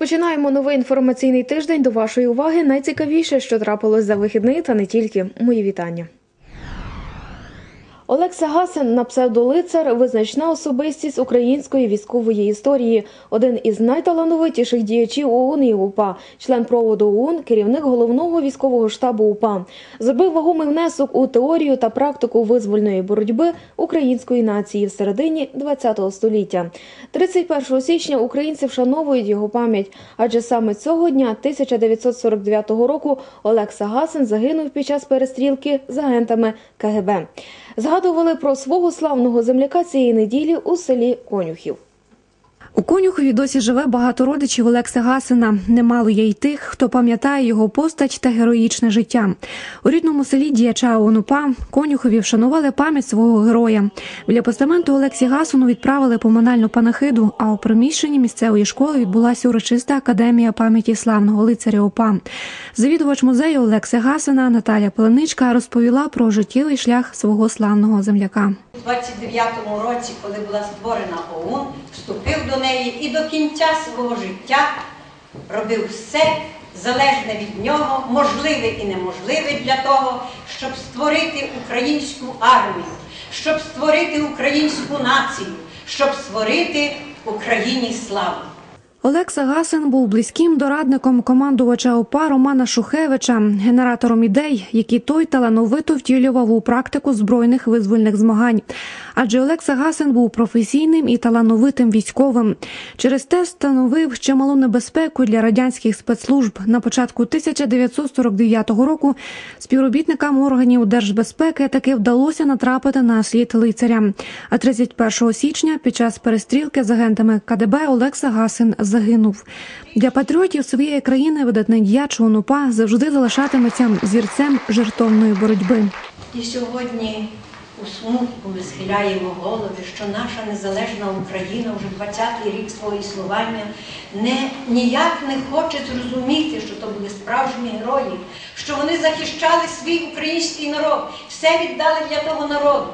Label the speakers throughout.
Speaker 1: Розпочинаємо новий інформаційний тиждень. До вашої уваги найцікавіше, що трапилось за вихідний, та не тільки. Мої вітання. Олекса Гасен на псевдолицар визначна особистість української військової історії, один із найталановитіших діячів ОУН і УПА, член проводу ОУН, керівник головного військового штабу УПА, зробив вагомий внесок у теорію та практику визвольної боротьби української нації в середині ХХ століття. 31 січня українці вшановують його пам'ять, адже саме цього дня 1949 року Олекса Гасен загинув під час перестрілки з агентами КГБ. Згадували про свого славного земляка цієї неділі у селі Конюхів.
Speaker 2: У Конюхові досі живе багато родичів Олекса Гасина. Немало є й тих, хто пам'ятає його постать та героїчне життя. У рідному селі діяча ОНУПА Конюхові вшанували пам'ять свого героя. Біля постаменту Олексі Гасону відправили поминальну панахиду. А у приміщенні місцевої школи відбулася урочиста академія пам'яті славного лицаря ОПА. Завідувач музею Олекси Гасина Наталя Пеленичка розповіла про життєвий шлях свого славного земляка.
Speaker 3: У 29-му році, коли була створена ОУН, вступив до неї і до кінця свого життя робив все залежне від нього, можливе і неможливе для того, щоб створити українську армію, щоб створити українську націю, щоб створити Україні славу.
Speaker 2: Олекса Гасин був близьким дорадником командувача ОПА Романа Шухевича, генератором ідей, які той талановито втілював у практику збройних визвольних змагань. Адже Олекса Гасин був професійним і талановитим військовим. Через те становив чималу небезпеку для радянських спецслужб. На початку 1949 року співробітникам органів держбезпеки таки вдалося натрапити на слід лицаря. А 31 січня під час перестрілки з агентами КДБ Олекса Гасин загинув. Для патріотів своєї країни видатний діяч ОНУПА завжди залишатиметься зірцем жертовної боротьби.
Speaker 3: І сьогодні у смутку ми схиляємо голови, що наша незалежна Україна вже 20-й рік свого існування не, ніяк не хоче зрозуміти, що то були справжні герої, що вони захищали свій український народ, все віддали для того народу.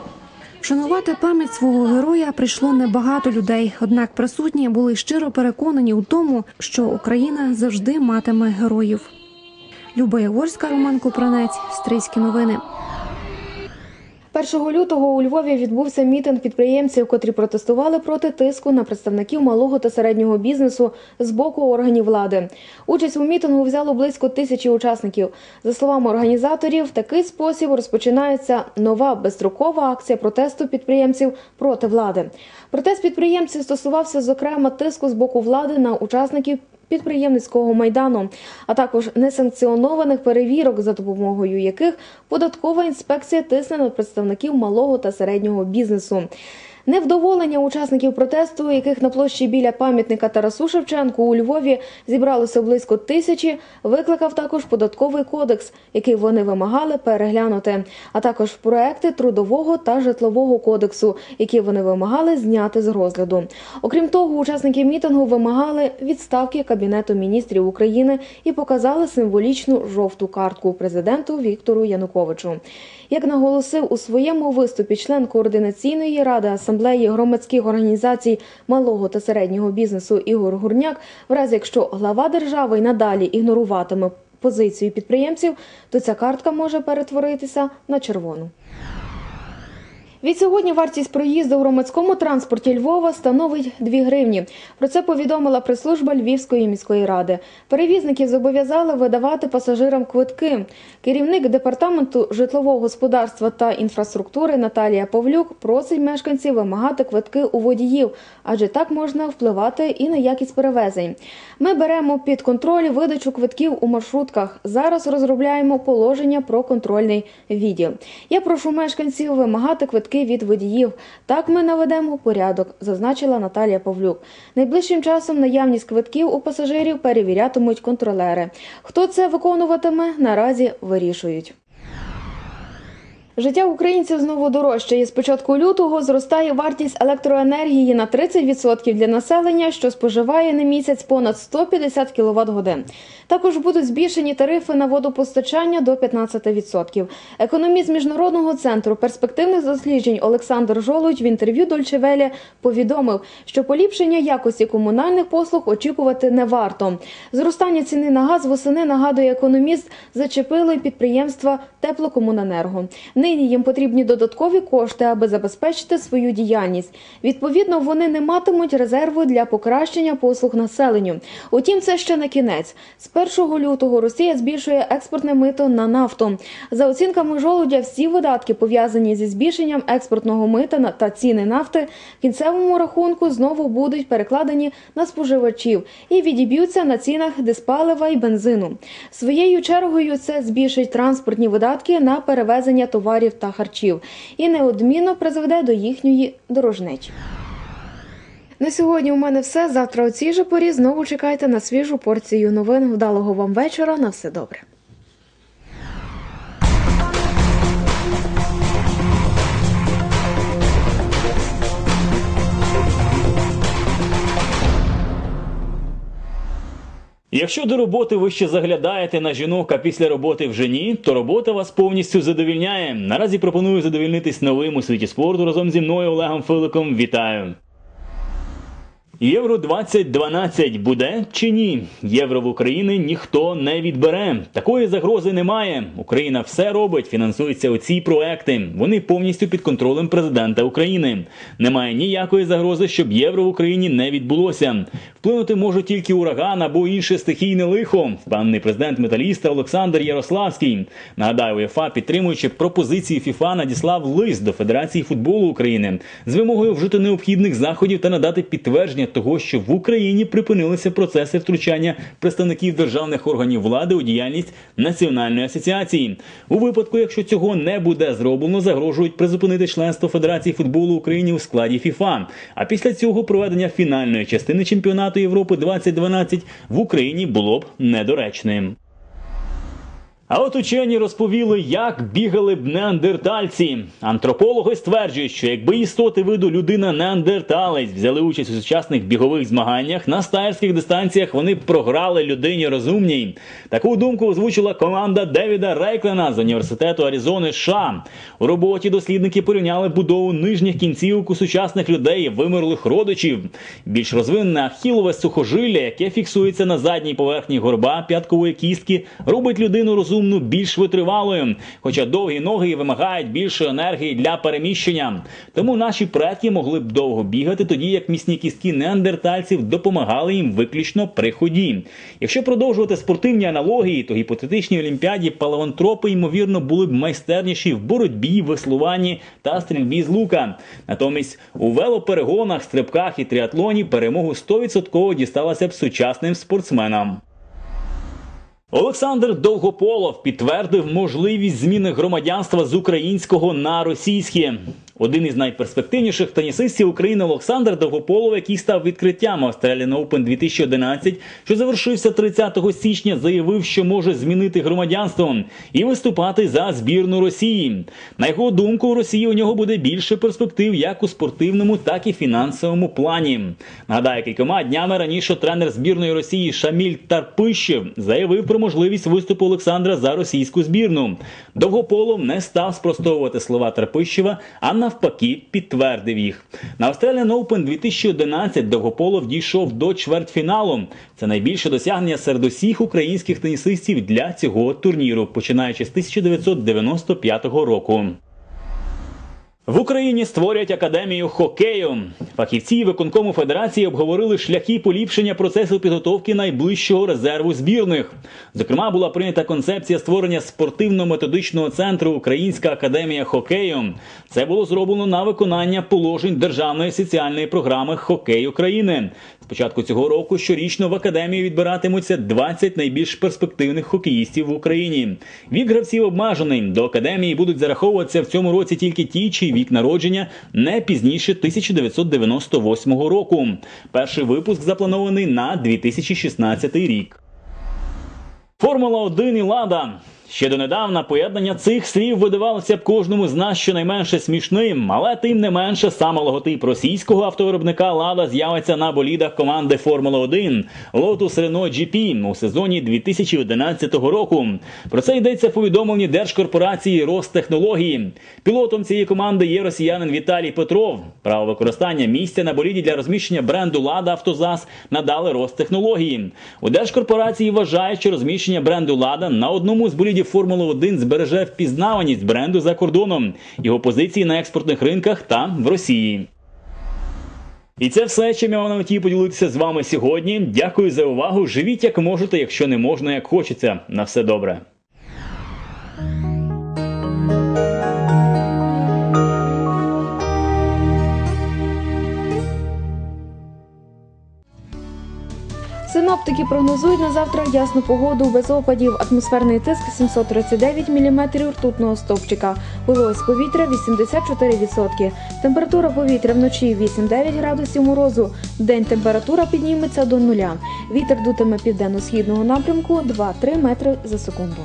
Speaker 2: Вшанувати пам'ять свого героя прийшло небагато людей, однак присутні були щиро переконані у тому, що Україна завжди матиме героїв. Люба Яворська, Роман Купранець, Стрийські новини.
Speaker 1: 1 лютого у Львові відбувся мітинг підприємців, котрі протестували проти тиску на представників малого та середнього бізнесу з боку органів влади. Участь у мітингу взяло близько тисячі учасників. За словами організаторів, в такий спосіб розпочинається нова безстрокова акція протесту підприємців проти влади. Протест підприємців стосувався зокрема тиску з боку влади на учасників підприємницького майдану, а також несанкціонованих перевірок, за допомогою яких податкова інспекція тисне на представників малого та середнього бізнесу. Невдоволення учасників протесту, яких на площі біля пам'ятника Тарасу Шевченку у Львові зібралося близько тисячі, викликав також податковий кодекс, який вони вимагали переглянути, а також проекти трудового та житлового кодексу, які вони вимагали зняти з розгляду. Окрім того, учасники мітингу вимагали відставки кабінету міністрів України і показали символічну жовту картку президенту Віктору Януковичу. Як наголосив у своєму виступі член координаційної ради асамблеї громадських організацій малого та середнього бізнесу Ігор Гурняк, в разі якщо глава держави й надалі ігноруватиме позицію підприємців, то ця картка може перетворитися на червону. Відсьогодні вартість проїзду в громадському транспорті Львова становить 2 гривні. Про це повідомила прес-служба Львівської міської ради. Перевізників зобов'язали видавати пасажирам квитки. Керівник департаменту житлового господарства та інфраструктури Наталія Павлюк просить мешканців вимагати квитки у водіїв, адже так можна впливати і на якість перевезень. Ми беремо під контроль видачу квитків у маршрутках. Зараз розробляємо положення про контрольний відділ. Я прошу мешканців вимагати квитки від водіїв. Так ми наведемо порядок, зазначила Наталія Павлюк. Найближчим часом наявність квитків у пасажирів перевірятимуть контролери. Хто це виконуватиме, наразі вирішують. Життя українців знову дорожчає. З початку лютого зростає вартість електроенергії на 30% для населення, що споживає на місяць понад 150 кВт годин. Також будуть збільшені тарифи на водопостачання до 15%. Економіст міжнародного центру перспективних досліджень Олександр Жолудь в інтерв'ю Дольчевелі повідомив, що поліпшення якості комунальних послуг очікувати не варто. Зростання ціни на газ восени нагадує економіст, зачепило й підприємства теплокомуненерго. Нині їм потрібні додаткові кошти, аби забезпечити свою діяльність. Відповідно, вони не матимуть резерву для покращення послуг населенню. Утім, це ще не кінець. З 1 лютого Росія збільшує експортне мито на нафту. За оцінками жолудя, всі видатки пов'язані зі збільшенням експортного мита та ціни нафти в кінцевому рахунку знову будуть перекладені на споживачів і відіб'ються на цінах диспалива і бензину. Своєю чергою це збільшить транспортні видатки на перевезення товарів та харчів і неодмінно призведе до їхньої дорожнечі. На сьогодні у мене все. Завтра у цій же порі знову чекайте на свіжу порцію новин. Вдалого вам вечора. На все добре.
Speaker 4: Якщо до роботи ви ще заглядаєте на жінок, а після роботи вже ні, то робота вас повністю задовільняє. Наразі пропоную задовільнитись новим у світі спорту разом зі мною Олегом Филиком. Вітаю! Євро 2012 буде чи ні? Євро в Україні ніхто не відбере. Такої загрози немає. Україна все робить, фінансується у ці проекти. Вони повністю під контролем президента України. Немає ніякої загрози, щоб євро в Україні не відбулося. Вплинути може тільки ураган або інше стихійне лихо. Впевнений президент металіста Олександр Ярославський. Нагадаю, УЄФА, підтримуючи пропозиції ФІФА, надіслав лист до Федерації футболу України з вимогою вжити необхідних заходів та надати підтвердження того, що в Україні припинилися процеси втручання представників державних органів влади у діяльність національної асоціації. У випадку, якщо цього не буде зроблено, загрожують призупинити членство Федерації футболу України у складі ФІФА. А після цього проведення фінальної частини чемпіонату Європи 2012 в Україні було б недоречним. А от учені розповіли, як бігали б неандертальці. Антропологи стверджують, що якби істоти виду людина неандерталець взяли участь у сучасних бігових змаганнях, на стаєрських дистанціях вони б програли людині розумній. Таку думку озвучила команда Девіда Рейклена з університету Аризони США. У роботі дослідники порівняли будову нижніх кінцівок у сучасних людей вимерлих родичів. Більш розвинене ахілове сухожилля, яке фіксується на задній поверхні горба п'яткової кістки, робить людину розумну більш витривалою, хоча довгі ноги вимагають більше енергії для переміщення. Тому наші предки могли б довго бігати, тоді як міцні кістки неандертальців допомагали їм виключно при ході. Якщо продовжувати спортивні аналогії, то гіпотетичній олімпіаді палеонтропи ймовірно були б майстерніші в боротьбі, веслуванні та стрільбі з лука. Натомість у велоперегонах, стрибках і тріатлоні перемогу 100% дісталася б сучасним спортсменам. Олександр Довгополов підтвердив можливість зміни громадянства з українського на російське. Один із найперспективніших тенісистів України Олександр Довгополов, який став відкриттям Australian Open 2011, що завершився 30 січня, заявив, що може змінити громадянство і виступати за збірну Росії. На його думку, у Росії у нього буде більше перспектив як у спортивному, так і фінансовому плані. Нагадаю, кількома днями раніше тренер збірної Росії Шаміль Тарпищев заявив про можливість виступу Олександра за російську збірну. Довгополов не став спростовувати слова Тарпищева, а навпаки підтвердив їх. На Australian Open 2011 Довгополов дійшов до чвертьфіналу. Це найбільше досягнення серед усіх українських тенісистів для цього турніру, починаючи з 1995 року. В Україні створять академію хокею. Фахівці виконкому федерації обговорили шляхи поліпшення процесу підготовки найближчого резерву збірних. Зокрема, була прийнята концепція створення спортивно-методичного центру Українська академія хокею. Це було зроблено на виконання положень державної соціальної програми Хокей України. З початку цього року щорічно в академію відбиратимуться 20 найбільш перспективних хокеїстів в Україні. Вік гравців обмежений. До академії будуть зараховуватися в цьому році тільки ті, чий вік народження не пізніше 1998 року. Перший випуск запланований на 2016 рік. Формула 1 і Лада. Ще донедавна поєднання цих слів видавалося б кожному з нас щонайменше смішним, але тим не менше саме логотип російського автовиробника Лада з'явиться на болідах команди Формула 1 Lotus Renault GP у сезоні 2011 року. Про це йдеться в повідомленні держкорпорації Ростехнології. Пілотом цієї команди є росіянин Віталій Петров. Право використання місця на боліді для розміщення бренду Лада Автозас надали Ростехнології. У держкорпорації вважають, що розміщення бренду Лада на одному з болідів Формули 1 збереже впізнаваність бренду за кордоном, його позиції на експортних ринках та в Росії. І це все, чим я мав на меті поділитися з вами сьогодні. Дякую за увагу. Живіть як можете, якщо не можна, як хочеться. На все добре.
Speaker 1: Синоптики прогнозують на завтра ясну погоду без опадів. Атмосферний тиск 739 мм ртутного стовпчика. Вологість повітря 84%. Температура повітря вночі 8-9 градусів морозу. День температура підніметься до нуля. Вітер дутиме південно-східного напрямку 2-3 метри за секунду.